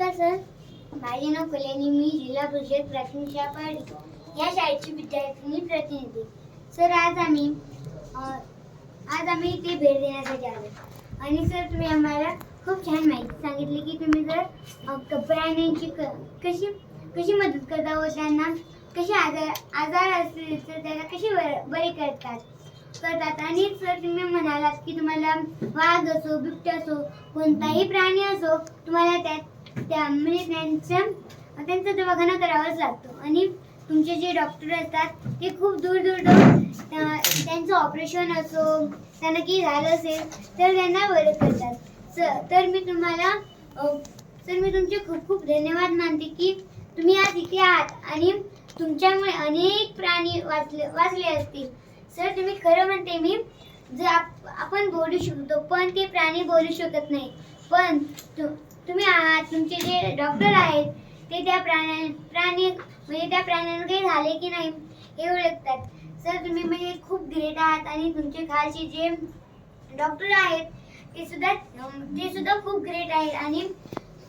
नमस्कार सर. माझे नाव कल्याणी. मी जिल्हा परिषद प्राथमिक शाळा या शाळेची विद्यार्थिनी प्रतिनिधी. सर आज आम्ही आज आम्ही इथे भेट देण्यासाठी आलो आणि सर तुम्ही आम्हाला खूप छान माहिती सांगितली की तुम्ही जर क- प्राण्यांची क कशी कशी मदत करता व त्यांना कसे आजार आजार असतील तर त्याला कसे बर- बरे करतात करतात. आणि सर तुम्ही म्हणालात की तुम्हाला वाघ असो बिबट्या असो कोणताही प्राणी असो तुम्हाला त्यात त्या म्हणजे त्यांचं त्यांचा दवाखाना करावाच लागतो. आणि तुमचे जे डॉक्टर असतात ते खूप दूर दूर त्या- त्यांचं ऑपरेशन असो त्यांना काही झालं असेल तर त्यांना बरं करतात. सर तर मी तुम्हाला तर सर मी तुमचे खूप खूप धन्यवाद मानते की तुम्ही आज इथे आहात आणि तुमच्यामुळे अनेक प्राणी वाचले वाचले असतील. सर तुम्ही खरं म्हणते मी जर आप- आपण बोलू शकतो पण ते प्राणी बोलू शकत नाही. पण तु- तुम्ही आहात तुमचे जे डॉक्टर आहेत ते त्या प्राण्या प्राणी म्हणजे त्या प्राण्यांना काही झाले की नाही हे ओळखतात. सर तुम्ही म्हणजे खूप ग्रेट आहात आणि तुमचे खालचे जे डॉक्टर आहेत ते सुद्धा ते सुद्धा खूप ग्रेट आहेत. आणि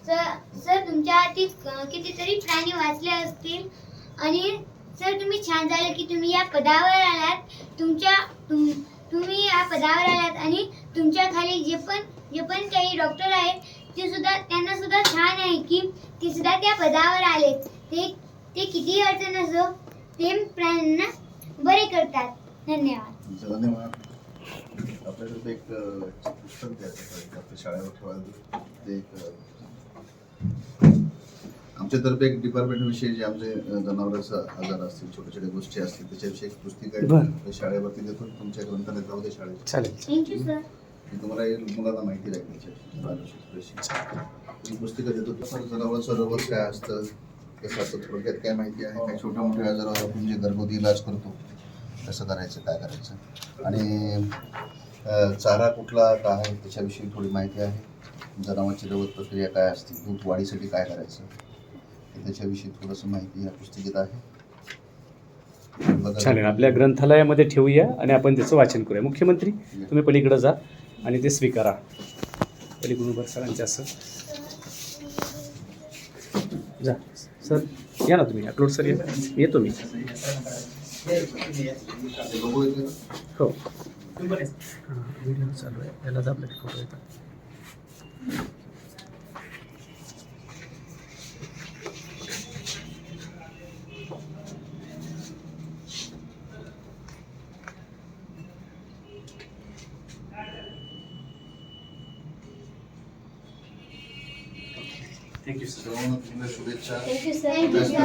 सर सर तुमच्या हाती कितीतरी प्राणी वाचले असतील. आणि सर तुम्ही छान झालं की तुम्ही या पदावर आलात. तुमच्या तुम तुम्ही या पदावर आलात आणि तुमच्या खाली जे पण जे पण काही डॉक्टर आहेत ते सुद्धा त्यांना सुद्धा छान आहे की ते सुद्धा त्या पदावर आलेत ते ते किती अडचण असो ते प्राण्यांना बरे करतात. धन्यवाद. धन्यवाद. आपल्याकडे एक पुस्तक द्यायचं आपल्या शाळेवर ठेवायला. ते एक आमच्यातर्फे एक डिपार्टमेंट विषयी जे आमचे जनावरांचा आजार असतील छोट्या छोट्या गोष्टी असतील त्याच्याविषयी एक पुस्तिका आहे. शाळेवरती देतो तुमच्या ग्रंथालयात जाऊ दे शाळेत. थँक्यू सर की तुम्हाला हे मुलांना माहिती राहील. ही पुस्तिका देतो तसं जनावरांचं रोग काय असतं कसं असतं थोडक्यात काय माहिती आहे? काय छोट्या मोठ्या आजारावर आपण जे घरगुती इलाज करतो कसं करायचं काय करायचं? आणि चारा कुठला काय आहे त्याच्याविषयी थोडी माहिती आहे. जनावरांची रवत प्रक्रिया काय असते दूध वाढीसाठी काय करायचं हे त्याच्याविषयी थोडंसं माहिती या पुस्तिकेत आहे. चालेल आपल्या ग्रंथालयामध्ये ठेवूया आणि आपण त्याचं वाचन करूया. मुख्यमंत्री तुम्ही पलीकडं जा. आणि ते स्वीकारा. पलीकडून बरं सरांच्या असं. जा. सर या ना तुम्ही. अपलोड सर या येतो मी. हो. व्हिडिओ चालू आहे. याला दाबलं की फोटो येतात थँक्यू सर सर्वांना तुम्हाला शुभेच्छा. Thank you sir thank you sir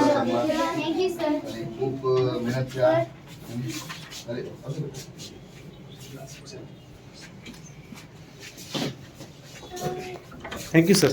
thank you sir आणि खूप मेहनत घ्या. अरे थँक्यू सर